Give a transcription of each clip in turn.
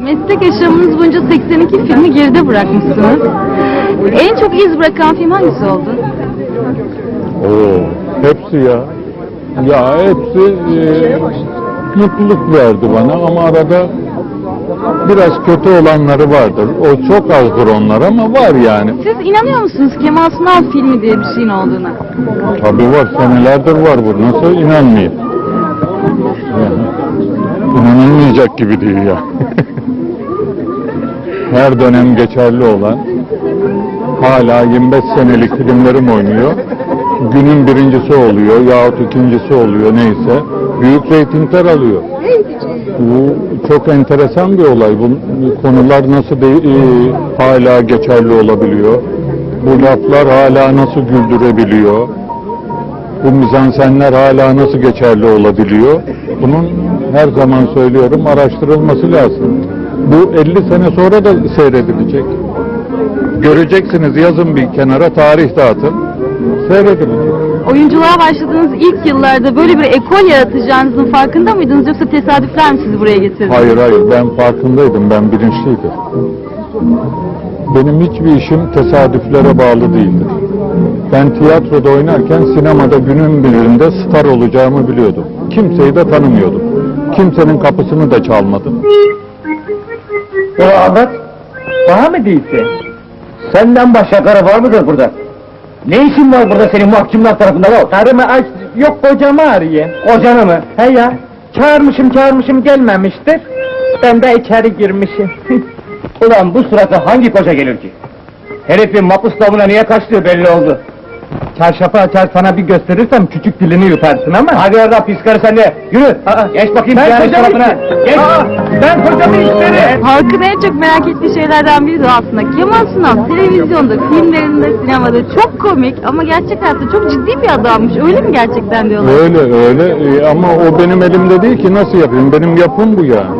Meslek yaşamınız boyunca 82 filmi geride bırakmışsınız. En çok iz bırakan film hangisi oldu? Oo, hepsi ya. Ya hepsi e, mutluluk verdi bana ama arada biraz kötü olanları vardır. O çok azdır onlar ama var yani. Siz inanıyor musunuz Kemal Sunal filmi diye bir şeyin olduğuna? Tabii var, senelerdir var bu. Nasıl inanmayayım? İnanılmayacak gibi değil ya. Her dönem geçerli olan, hala 25 senelik filmlerim oynuyor. Günün birincisi oluyor yahut ikincisi oluyor neyse. Büyük reytingler alıyor. Bu çok enteresan bir olay. Bu konular nasıl de, e, hala geçerli olabiliyor? Bu laflar hala nasıl güldürebiliyor? Bu mizansenler hala nasıl geçerli olabiliyor? Bunun her zaman söylüyorum araştırılması lazım. Bu 50 sene sonra da seyredilecek. Göreceksiniz yazın bir kenara tarih dağıtın. Seyredilecek. Oyunculuğa başladığınız ilk yıllarda böyle bir ekol yaratacağınızın farkında mıydınız yoksa tesadüfler mi sizi buraya getirdi? Hayır hayır ben farkındaydım ben bilinçliydim. Benim hiçbir işim tesadüflere bağlı değildir. Ben tiyatroda oynarken sinemada günün birinde star olacağımı biliyordum. Kimseyi de tanımıyordum. Kimsenin kapısını da çalmadım. O Ahmet, bana mı değilse? Senden başka karı var mıdır burada? Ne işin var burada senin mahkumlar tarafından o? Karımı aç, yok kocamı arıyor. Kocanı mı? He ya, çağırmışım çağırmışım gelmemiştir. Ben de içeri girmişim. Ulan bu surata hangi koca gelir ki? Herifin mapus damına niye kaçtığı belli oldu. Çarşafı açar sana bir gösterirsem küçük dilini yutarsın ama. Hadi orada pis karı sen de. Yürü. geç bakayım ben tarafına. Geç. ben kocamı isterim. Halkın en çok merak ettiği şeylerden biri de aslında Kemal Sunal televizyonda, filmlerinde, sinemada çok komik ama gerçek hayatta çok ciddi bir adammış. Öyle mi gerçekten diyorlar? Öyle öyle e, ama o benim elimde değil ki nasıl yapayım? Benim yapım bu yani.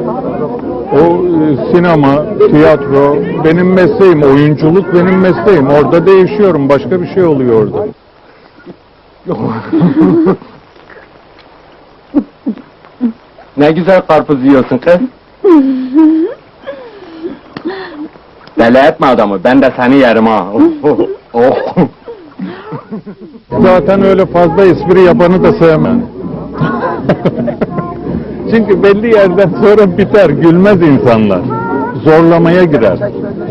O e, sinema, tiyatro benim mesleğim, oyunculuk benim mesleğim. Orada değişiyorum, başka bir şey oluyor orada. Ne güzel karpuz yiyorsun kız. Deli etme adamı, ben de seni yerim ha. Oh. Zaten öyle fazla espri yapanı da sevmem. Çünkü belli yerden sonra biter, gülmez insanlar. Zorlamaya girer.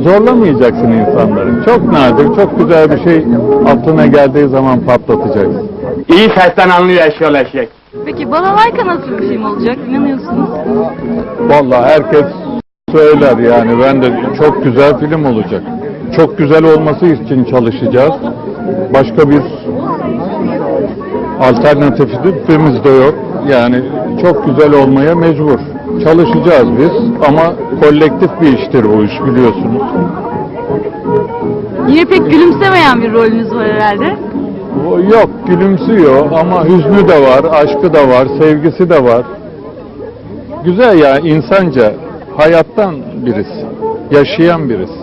Zorlamayacaksın insanları. Çok nadir, çok güzel bir şey aklına geldiği zaman patlatacaksın. İyi sesten anlıyor eşyol eşek. Peki Balalayka nasıl bir film olacak? İnanıyorsunuz? Vallahi herkes söyler yani ben de çok güzel film olacak. Çok güzel olması için çalışacağız. Başka bir alternatifimiz de yok. Yani çok güzel olmaya mecbur. Çalışacağız biz ama kolektif bir iştir bu iş biliyorsunuz. Yine pek gülümsemeyen bir rolünüz var herhalde. Yok gülümsüyor ama hüznü de var, aşkı da var, sevgisi de var. Güzel ya insanca hayattan birisi, yaşayan birisi.